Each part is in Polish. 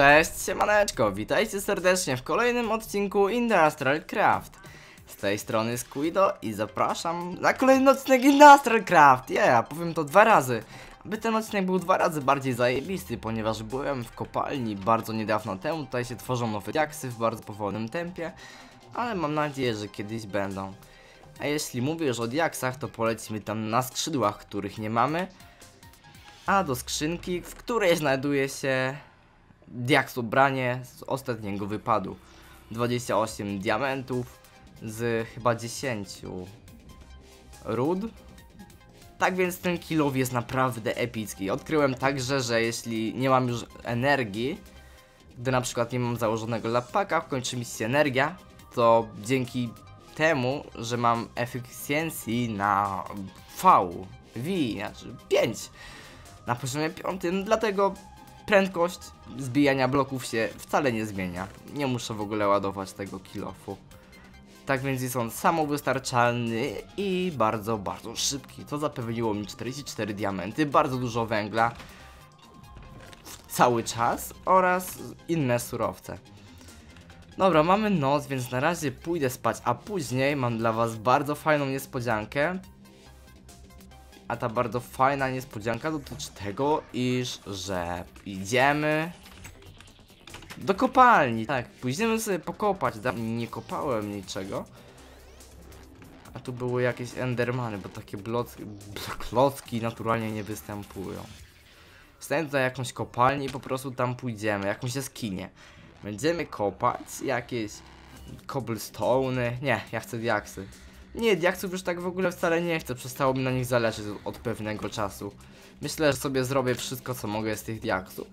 Cześć, siemaneczko, witajcie serdecznie w kolejnym odcinku Industrial Craft. Z tej strony Squido i zapraszam na kolejny odcinek Industrial Craft. Yeah, powiem to dwa razy. Aby ten odcinek był dwa razy bardziej zajebisty, ponieważ byłem w kopalni bardzo niedawno temu. Tutaj się tworzą nowe diaksy w bardzo powolnym tempie, ale mam nadzieję, że kiedyś będą. A jeśli mówię już o diaksach, to polecimy tam na skrzydłach, których nie mamy. A do skrzynki, w której znajduje się diaks ubranie z ostatniego wypadu. 28 diamentów z chyba 10 ród. Tak więc ten kilow jest naprawdę epicki. Odkryłem także, że jeśli nie mam już energii, gdy na przykład nie mam założonego lapaka, kończy mi się energia, to dzięki temu, że mam efficiency na V, V, znaczy 5 na poziomie 5, dlatego prędkość zbijania bloków się wcale nie zmienia. Nie muszę w ogóle ładować tego kilofu. Tak więc jest on samowystarczalny i bardzo, bardzo szybki. To zapewniło mi 44 diamenty, bardzo dużo węgla cały czas oraz inne surowce. Dobra, mamy noc, więc na razie pójdę spać, a później mam dla was bardzo fajną niespodziankę. A ta bardzo fajna niespodzianka dotyczy tego, iż, że idziemy do kopalni. Tak, pójdziemy sobie pokopać. Nie kopałem niczego. A tu były jakieś endermany, bo takie blocki, klocki naturalnie nie występują. Wstałem tutaj jakąś kopalnię i po prostu tam pójdziemy, jakąś jaskinię. Będziemy kopać jakieś cobblestone. Nie, ja chcę diaksy. Nie, diaksów już tak w ogóle wcale nie chcę, przestało mi na nich zależeć od pewnego czasu. Myślę, że sobie zrobię wszystko co mogę z tych diaksów.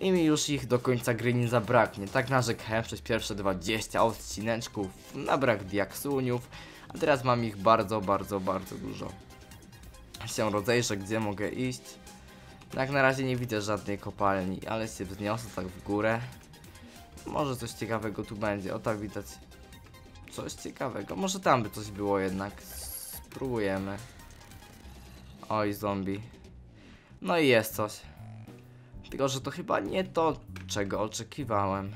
I mi już ich do końca gry nie zabraknie. Tak narzekałem przez pierwsze 20 odcineczków na brak diaksuniów, a teraz mam ich bardzo, bardzo, bardzo dużo. Się rozejrzę, gdzie mogę iść. Jak na razie nie widzę żadnej kopalni, ale się wzniosę tak w górę. Może coś ciekawego tu będzie, o tak widać coś ciekawego. Może tam by coś było jednak. Spróbujemy. Oj, zombie. No i jest coś. Tylko, że to chyba nie to, czego oczekiwałem.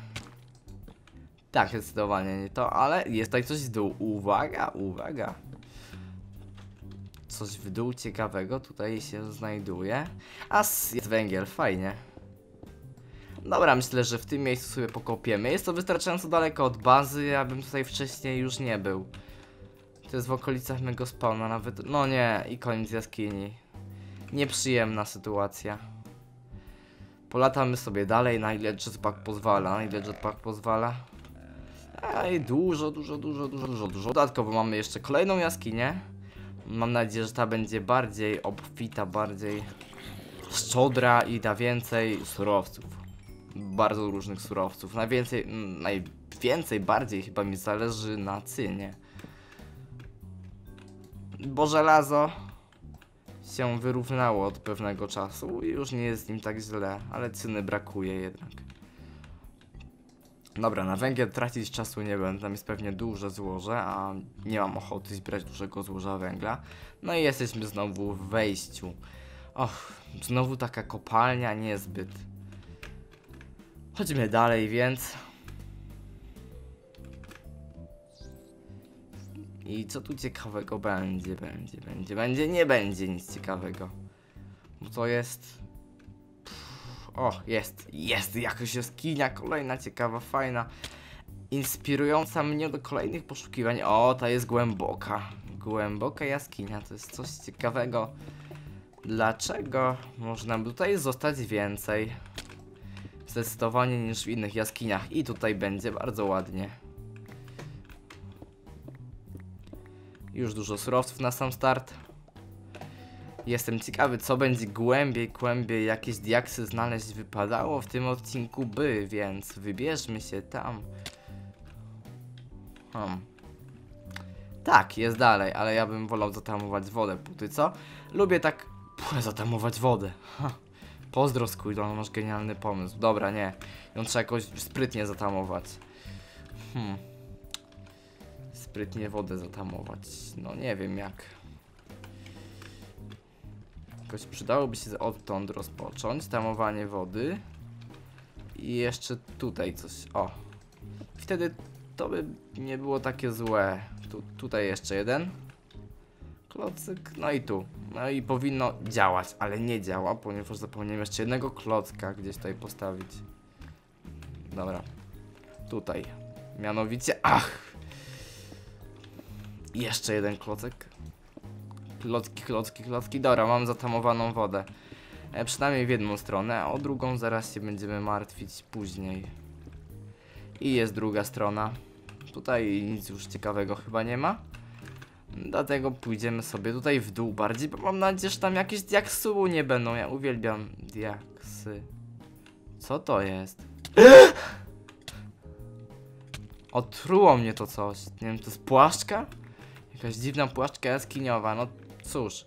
Tak, zdecydowanie nie to, ale jest tutaj coś w dół. Uwaga, uwaga. Coś w dół ciekawego tutaj się znajduje. A jest węgiel, fajnie. Dobra, myślę, że w tym miejscu sobie pokopiemy. Jest to wystarczająco daleko od bazy, abym tutaj wcześniej już nie był. To jest w okolicach mego spawna nawet. No nie, i koniec jaskini. Nieprzyjemna sytuacja. Polatamy sobie dalej, na ile jetpack pozwala, na ile jetpack pozwala. Ej, dużo, dużo, dużo, dużo, dużo, dużo. Dodatkowo mamy jeszcze kolejną jaskinię. Mam nadzieję, że ta będzie bardziej obfita, bardziej szczodra i da więcej surowców. Bardzo różnych surowców. Najwięcej, najwięcej, bardziej chyba mi zależy na cynie. Bo żelazo się wyrównało od pewnego czasu i już nie jest nim tak źle, ale cyny brakuje jednak. Dobra, na węgiel tracić czasu nie będę, tam jest pewnie duże złoże, a nie mam ochoty zbierać dużego złoża węgla. No i jesteśmy znowu w wejściu. Och, znowu taka kopalnia niezbyt. Chodźmy dalej, więc... I co tu ciekawego będzie, będzie, będzie, będzie, nie będzie nic ciekawego. Bo to jest... Pff, o, jest, jest, jakoś jaskinia, kolejna ciekawa, fajna. Inspirująca mnie do kolejnych poszukiwań. O, ta jest głęboka. Głęboka jaskinia, to jest coś ciekawego. Dlaczego można by tutaj zostać więcej? Zdecydowanie niż w innych jaskiniach. I tutaj będzie bardzo ładnie. Już dużo surowców na sam start. Jestem ciekawy, co będzie głębiej, głębiej jakieś diaksy znaleźć wypadało w tym odcinku by, więc wybierzmy się tam. Hmm. Tak, jest dalej, ale ja bym wolał zatamować wodę póty co. Lubię tak Puh, zatamować wodę. Ha. Pozdro Squidon, masz genialny pomysł. Dobra, nie. Ją trzeba jakoś sprytnie zatamować. Hmm sprytnie wodę zatamować. No nie wiem jak. Jakoś przydałoby się odtąd rozpocząć tamowanie wody. I jeszcze tutaj coś. O. Wtedy to by nie było takie złe. Tu, tutaj jeszcze jeden. Klocyk, no i tu. No i powinno działać, ale nie działa, ponieważ zapomniałem jeszcze jednego klocka gdzieś tutaj postawić. Dobra. Tutaj. Mianowicie, ach! Jeszcze jeden klocek. Klocki, klocki, klocki. Dobra, mam zatamowaną wodę. E, przynajmniej w jedną stronę, a o drugą zaraz się będziemy martwić później. I jest druga strona. Tutaj nic już ciekawego chyba nie ma. Dlatego pójdziemy sobie tutaj w dół bardziej, bo mam nadzieję, że tam jakieś diaksu nie będą. Ja uwielbiam diaksy. Co to jest? Otruło mnie to coś. Nie wiem, to jest płaszczka? Jakaś dziwna płaszczka jaskiniowa, no cóż.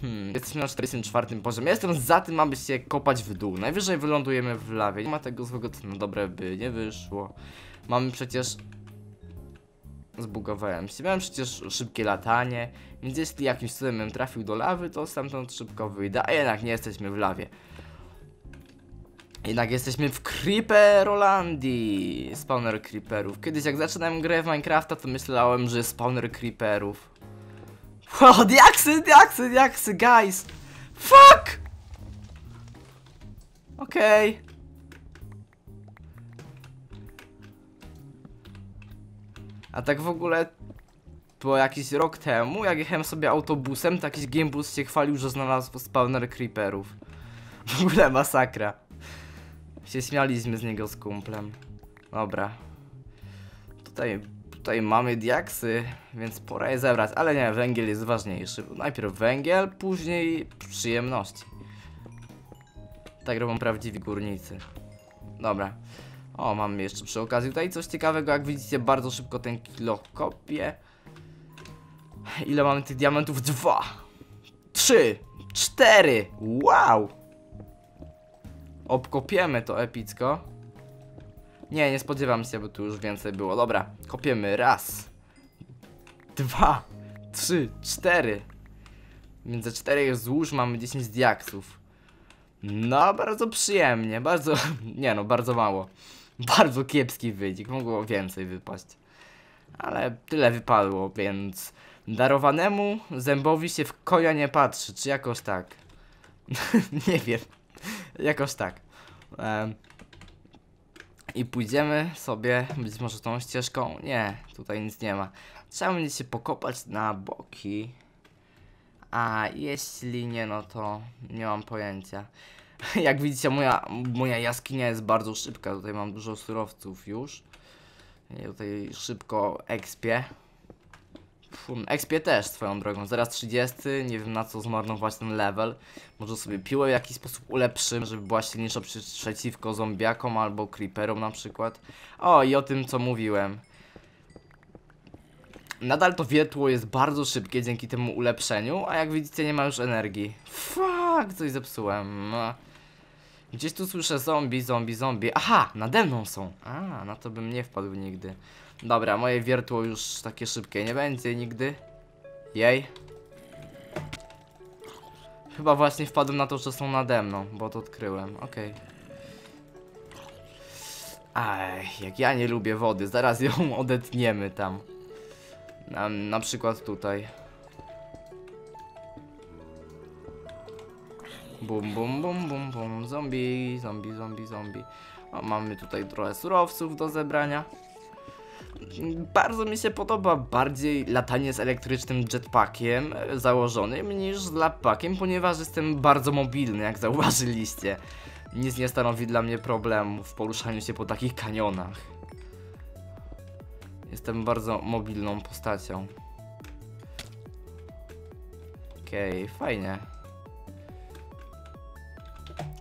Hmm, jesteśmy na 44 poziomie. Jestem za tym, aby się kopać w dół. Najwyżej wylądujemy w lawie. Nie ma tego złego, co na dobre by nie wyszło. Mamy przecież... Zbugowałem się. Miałem przecież szybkie latanie, więc jeśli jakimś cudem bym trafił do lawy, to stamtąd szybko wyjdę. A jednak nie jesteśmy w lawie. Jednak jesteśmy w Creeperolandii. Spawner Creeperów. Kiedyś jak zaczynałem grę w Minecrafta, to myślałem, że spawner Creeperów. O, diaksy, diaksy, diaksy, guys! Fuck! Okej. A tak w ogóle było jakiś rok temu, jak jechałem sobie autobusem, to jakiś gamebus się chwalił, że znalazł spawner creeperów. W ogóle masakra. Się śmialiśmy z niego z kumplem. Dobra. Tutaj, tutaj mamy diaksy, więc pora je zebrać, ale nie, węgiel jest ważniejszy. Najpierw węgiel, później przyjemności. Tak robią prawdziwi górnicy. Dobra. O, mamy jeszcze przy okazji tutaj coś ciekawego, jak widzicie bardzo szybko ten kilo kopię. Ile mamy tych diamentów? Dwa! Trzy! Cztery! Wow! Obkopiemy to epicko. Nie, nie spodziewam się, bo tu już więcej było. Dobra, kopiemy. Raz. Dwa. Trzy. Cztery. Między czterech złóż mamy 10 diaksów. No, bardzo przyjemnie. Bardzo... Nie no, bardzo mało. Bardzo kiepski wynik. Mogło więcej wypaść. Ale tyle wypadło, więc... Darowanemu zębowi się w koja nie patrzy. Czy jakoś tak? nie wiem. Jakoś tak. Em, I pójdziemy sobie być może tą ścieżką. Nie, tutaj nic nie ma. Trzeba będzie się pokopać na boki. A jeśli nie, no to nie mam pojęcia. Jak widzicie, moja, moja jaskinia jest bardzo szybka. Tutaj mam dużo surowców już. Ja tutaj szybko expię. Fum, expię też swoją drogą. Zaraz 30. Nie wiem na co zmarnować ten level. Może sobie piłę w jakiś sposób ulepszymy, żeby była silniejsza przeciwko zombiakom albo creeperom na przykład. O, i o tym co mówiłem. Nadal to wiertło jest bardzo szybkie dzięki temu ulepszeniu, a jak widzicie nie ma już energii. Fuck, coś zepsułem. Gdzieś tu słyszę zombie, zombie, zombie. Aha, nade mną są. A, na to bym nie wpadł nigdy. Dobra, moje wiertło już takie szybkie nie będzie nigdy. Jej. Chyba właśnie wpadłem na to, że są nade mną, bo to odkryłem. Okej. Aj, jak ja nie lubię wody, zaraz ją odetniemy tam. Na, na przykład tutaj. Bum, bum, bum, bum, bum. Zombie, zombie, zombie, zombie. O, mamy tutaj trochę surowców do zebrania. Bardzo mi się podoba bardziej latanie z elektrycznym jetpackiem założonym niż z lapakiem, ponieważ jestem bardzo mobilny, jak zauważyliście. Nic nie stanowi dla mnie problemu w poruszaniu się po takich kanionach. Jestem bardzo mobilną postacią. Okej, okay, fajnie.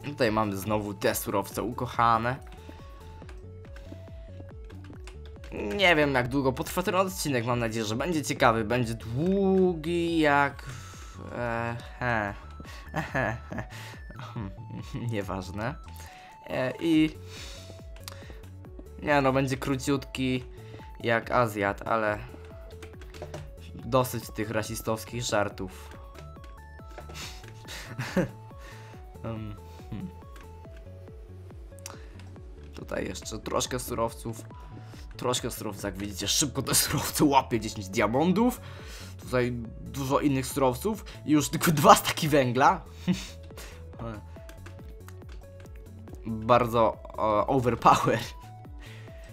Tutaj mamy znowu te surowce ukochane. Nie wiem jak długo potrwa ten odcinek, mam nadzieję, że będzie ciekawy, będzie długi jak... E, he. he. Nieważne. E, I... Nie no, będzie króciutki jak Azjat, ale... Dosyć tych rasistowskich żartów. um, hmm. Tutaj jeszcze troszkę surowców. Troszkę surowców, jak widzicie, szybko te surowce łapie 10 diamontów. Tutaj dużo innych surowców i już tylko dwa staki węgla. Bardzo o, overpower.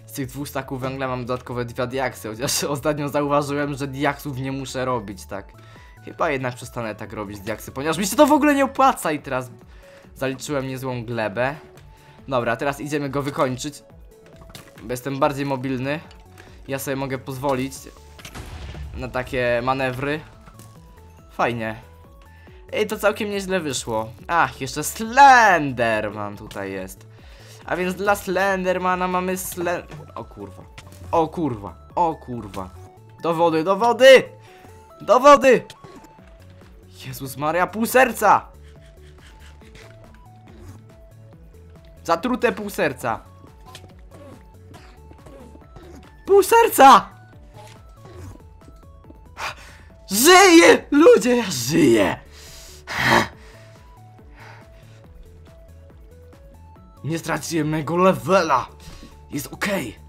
Z tych dwóch staków węgla mam dodatkowe dwa diaksy, chociaż ostatnio zauważyłem, że diaksów nie muszę robić, tak. Chyba jednak przestanę tak robić diaksy, ponieważ mi się to w ogóle nie opłaca i teraz zaliczyłem niezłą glebę. Dobra, teraz idziemy go wykończyć. Jestem bardziej mobilny. Ja sobie mogę pozwolić na takie manewry. Fajnie. Ej, to całkiem nieźle wyszło. Ach, jeszcze Slenderman tutaj jest. A więc dla Slendermana mamy slen... O kurwa. O kurwa. O kurwa. Do wody, do wody! Do wody! Jezus Maria, pół serca! Zatrute pół serca. Pół serca! Żyję! Ludzie, ja żyję! Nie straciłem mego levela! Jest okej.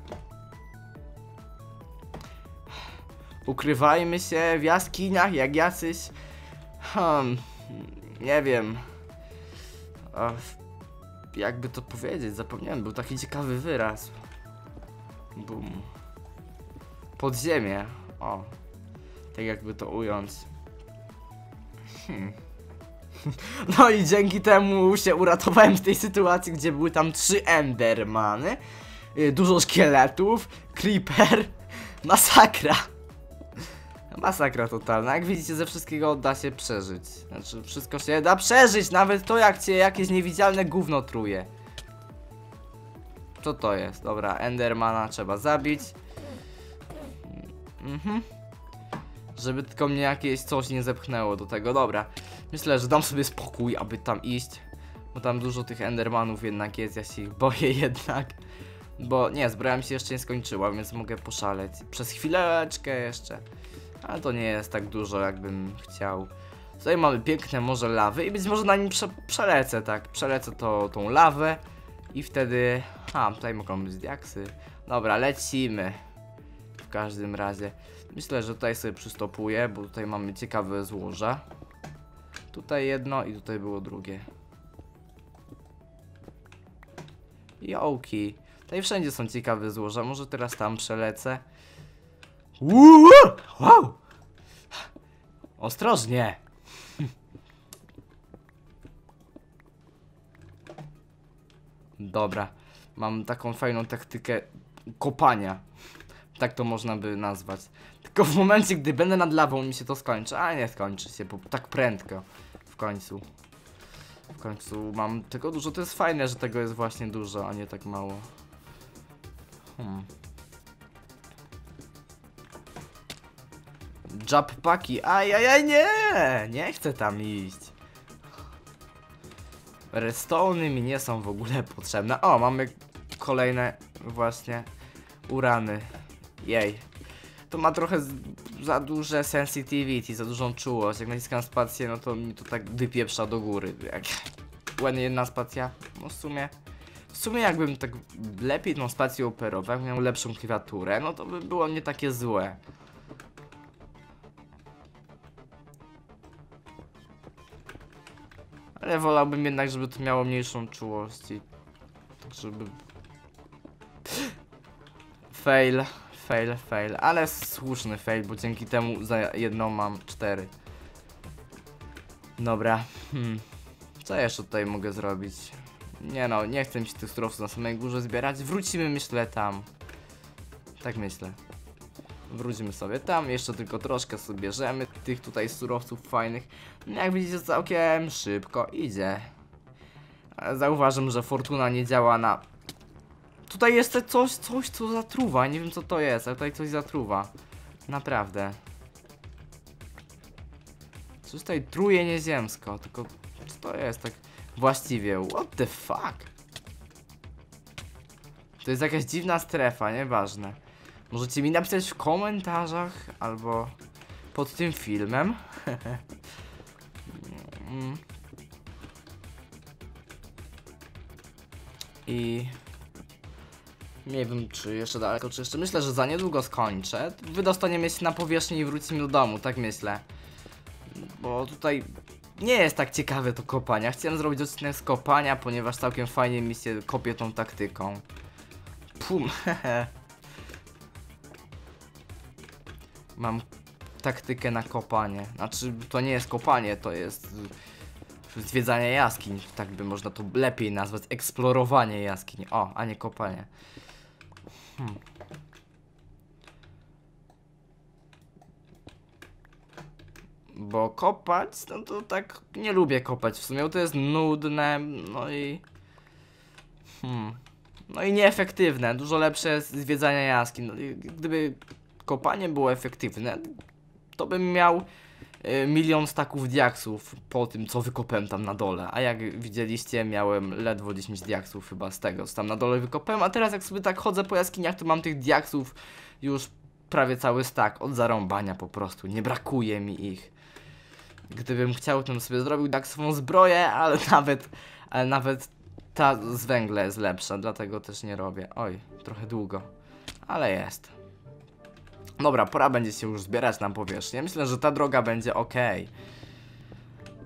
Ukrywajmy się w jaskiniach jak jacyś... Hmm, nie wiem. A, jakby to powiedzieć, zapomniałem, był taki ciekawy wyraz. Bum. Podziemie. O. Tak jakby to ująć. Hmm. No i dzięki temu się uratowałem z tej sytuacji, gdzie były tam trzy Endermany, y, dużo szkieletów, Creeper, masakra. Masakra totalna. Jak widzicie, ze wszystkiego da się przeżyć. Znaczy, wszystko się da przeżyć, nawet to jak cię jakieś niewidzialne gówno truje. Co to jest? Dobra, Endermana trzeba zabić. Mhm. Żeby tylko mnie jakieś coś nie zepchnęło do tego, dobra. Myślę, że dam sobie spokój, aby tam iść. Bo tam dużo tych Endermanów jednak jest, ja się ich boję jednak. Bo nie, zbroja mi się jeszcze nie skończyła, więc mogę poszaleć. Przez chwileczkę jeszcze. Ale to nie jest tak dużo, jakbym chciał. Tutaj mamy piękne morze lawy i być może na nim prze przelecę, tak. Przelecę to, tą lawę i wtedy... A, tutaj mogą być diaksy. Dobra, lecimy. W każdym razie. Myślę, że tutaj sobie przystopuję, bo tutaj mamy ciekawe złoża. Tutaj jedno i tutaj było drugie. Jołki. Tutaj wszędzie są ciekawe złoża. Może teraz tam przelecę. Uuu! Wow! Ostrożnie! Dobra. Mam taką fajną taktykę kopania. Tak to można by nazwać. Tylko w momencie, gdy będę nad lawą mi się to skończy. A nie skończy się, bo tak prędko. W końcu. W końcu mam tego dużo. To jest fajne, że tego jest właśnie dużo, a nie tak mało. Hmm. Jumppaki. Ajajaj, nie! Nie chcę tam iść. Redstone'y mi nie są w ogóle potrzebne. O, mamy kolejne właśnie urany. Jej. To ma trochę za duże sensitivity, za dużą czułość. Jak naciskam spację, no to mi to tak wypieprza do góry. Jak ładnie jedna spacja. No w sumie. W sumie jakbym tak lepiej tą spację operował, miał lepszą klawiaturę, no to by było nie takie złe. Ale wolałbym jednak, żeby to miało mniejszą czułość i tak żeby... Fail, fail, fail, ale słuszny fail, bo dzięki temu za jedną mam cztery. Dobra, hmm. Co jeszcze tutaj mogę zrobić? Nie no, nie chcę mi się tych surowców na samej górze zbierać. Wrócimy myślę tam. Tak myślę. Wrócimy sobie tam, jeszcze tylko troszkę sobie bierzemy tych tutaj surowców fajnych. No jak widzicie całkiem szybko idzie. Ale Zauważam, że fortuna nie działa na... Tutaj jest coś, coś co zatruwa, nie wiem co to jest, ale tutaj coś zatruwa. Naprawdę. Coś tutaj truje nieziemsko, tylko co to jest tak właściwie? What the fuck? To jest jakaś dziwna strefa, nieważne. Możecie mi napisać w komentarzach albo pod tym filmem. Mm. I Nie wiem, czy jeszcze daleko, czy jeszcze. Myślę, że za niedługo skończę. Wydostaniemy się na powierzchnię i wrócimy do domu, tak myślę. Bo tutaj nie jest tak ciekawe to kopania. Chciałem zrobić odcinek z kopania, ponieważ całkiem fajnie mi się kopie tą taktyką. Pum, hehe. Mam taktykę na kopanie. Znaczy, to nie jest kopanie, to jest y, zwiedzanie jaskiń. Tak by można to lepiej nazwać. Eksplorowanie jaskiń. O, a nie kopanie. Hmm. Bo kopać, no to tak nie lubię kopać. W sumie to jest nudne, no i. Hmm. No i nieefektywne. Dużo lepsze jest zwiedzanie jaskiń. No, gdyby kopanie było efektywne, to bym miał y, milion staków diaksów po tym, co wykopałem tam na dole. A jak widzieliście, miałem ledwo 10 diaksów chyba z tego, co tam na dole wykopałem. A teraz jak sobie tak chodzę po jaskiniach, to mam tych diaksów już prawie cały stak. Od zarąbania po prostu. Nie brakuje mi ich. Gdybym chciał, to bym sobie zrobił diaksową zbroję, ale nawet, ale nawet ta z węgla jest lepsza, dlatego też nie robię. Oj, trochę długo, ale jest. Dobra, pora będzie się już zbierać na powierzchnię. Myślę, że ta droga będzie ok.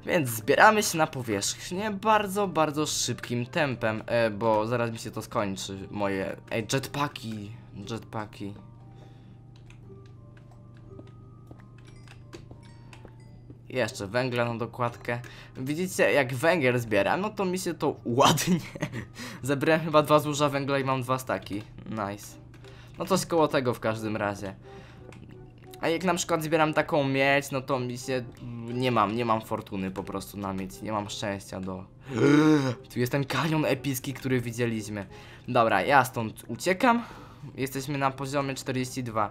Więc zbieramy się na powierzchnię bardzo, bardzo szybkim tempem, e, bo zaraz mi się to skończy. Moje. Ej, jetpacki. Jetpacki. Jeszcze węgla na dokładkę. Widzicie, jak węgiel zbieram, no to mi się to ładnie. Zebrałem chyba dwa złoża węgla i mam dwa staki. Nice. No coś koło tego w każdym razie. A jak na przykład zbieram taką miedź, no to mi się... Nie mam, nie mam fortuny po prostu na miedź. Nie mam szczęścia do... Tu jest ten kanion epicki, który widzieliśmy. Dobra, ja stąd uciekam. Jesteśmy na poziomie 42.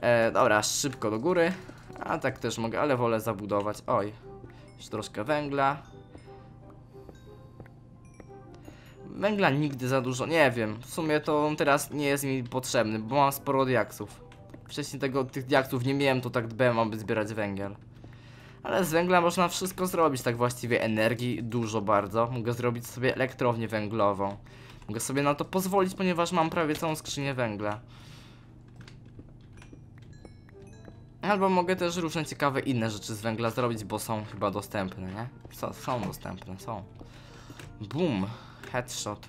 E, dobra, szybko do góry. A tak też mogę, ale wolę zabudować. Oj, jeszcze troszkę węgla. Węgla nigdy za dużo, nie wiem. W sumie to on teraz nie jest mi potrzebny, bo mam sporo diaksów. Wcześniej tego, tych diaksów nie miałem, to tak dbałem, aby zbierać węgiel. Ale z węgla można wszystko zrobić, tak właściwie energii dużo bardzo. Mogę zrobić sobie elektrownię węglową. Mogę sobie na to pozwolić, ponieważ mam prawie całą skrzynię węgla. Albo mogę też różne ciekawe inne rzeczy z węgla zrobić, bo są chyba dostępne, nie? Są dostępne, są. Boom, headshot.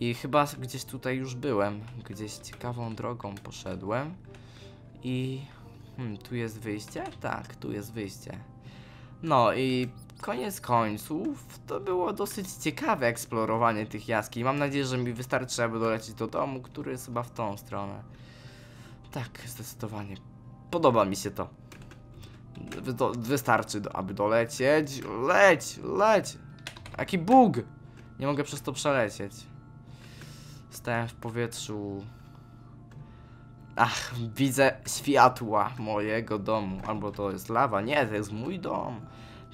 I chyba gdzieś tutaj już byłem, gdzieś ciekawą drogą poszedłem. I hmm, tu jest wyjście? Tak, tu jest wyjście. No i koniec końców to było dosyć ciekawe eksplorowanie tych jaskiń. Mam nadzieję, że mi wystarczy, aby dolecieć do domu, który jest chyba w tą stronę. Tak, zdecydowanie. Podoba mi się to. Do, wystarczy, do, aby dolecieć. Leć, leć! Jaki bóg! Nie mogę przez to przelecieć. Stałem w powietrzu. Ach, widzę światła mojego domu. Albo to jest lawa. Nie, to jest mój dom.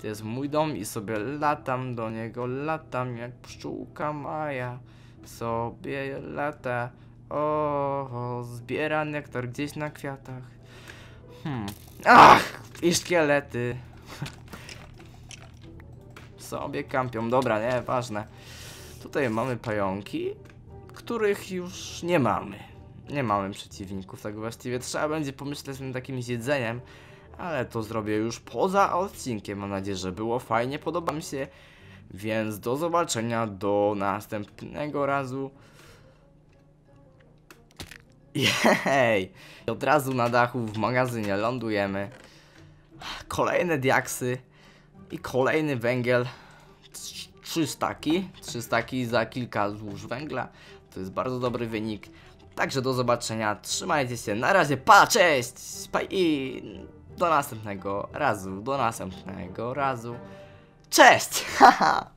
To jest mój dom i sobie latam do niego. Latam jak pszczółka Maja. Sobie lata. O, zbiera nektar gdzieś na kwiatach. Hmm. Ach! I szkielety. Sobie kampią. Dobra, nie, ważne. Tutaj mamy pająki, których już nie mamy. Nie mamy przeciwników, tak właściwie trzeba będzie pomyśleć nad takim jedzeniem, ale to zrobię już poza odcinkiem. Mam nadzieję, że było fajnie, podoba mi się. Więc do zobaczenia do następnego razu. Jej! Od razu na dachu w magazynie lądujemy. Kolejne diaksy i kolejny węgiel. Trz- Trzy staki. Trzy staki za kilka złóż węgla. To jest bardzo dobry wynik. Także do zobaczenia. Trzymajcie się. Na razie. Pa, cześć! I do następnego razu. Do następnego razu. Cześć! Haha!